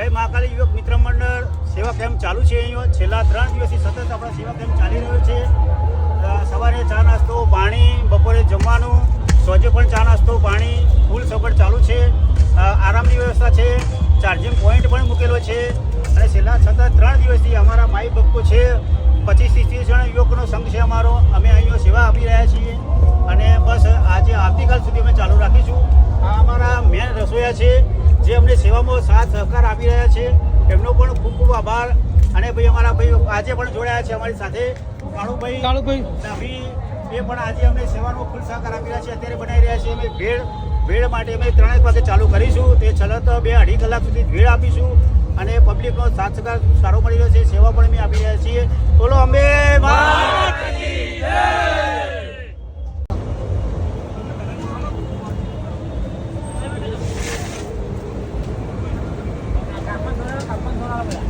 જય મહાકાલી યુવક મિત્ર મંડળ. સેવા કેમ્પ ચાલુ છે અહીંયા. છેલ્લા ત્રણ દિવસથી સતત આપણા સેવા કેમ્પ ચાલી રહ્યો છે. સવારે ચા નાસ્તો, પાણી, બપોરે જમવાનું, સોજે પણ ચા નાસ્તો, પાણી, ફૂલ સગવડ ચાલુ છે. આરામની વ્યવસ્થા છે. ચાર્જિંગ પોઈન્ટ પણ મૂકેલો છે. અને છેલ્લા સતત ત્રણ દિવસથી અમારા માઈ ભક્તો છે. પચીસથી ત્રીસ જણા યુવકનો સંઘ છે અમારો. અમે અહીંયા સેવા આપી રહ્યા છીએ. અને બસ આજે આવતીકાલ સુધી અમે ચાલુ રાખીશું. આ અમારા મેન રસોઈયા છે. જે અમને સેવામાં સાથ સહકાર આપી રહ્યા છે. એમનો પણ ખૂબ ખૂબ આભાર. અને ભાઈ અમારા ભાઈ આજે પણ જોડાયા છે અમારી સાથે. કાળુભાઈ કાળુભાઈ. એ પણ આજે અમને સેવાનો ફૂલ સહકાર આપી રહ્યા છે. અત્યારે બનાવી રહ્યા છે અમે ભેળ. ભેળ માટે અમે ત્રણેક વાગે ચાલુ કરીશું. તે છેલ્લા તો બે અઢી કલાક સુધી ભેળ આપીશું. અને પબ્લિકનો સાથ સહકાર સારો મળી રહ્યો છે. સેવા પણ અમે આપી રહ્યા છીએ. બોલો અંબે! palabra.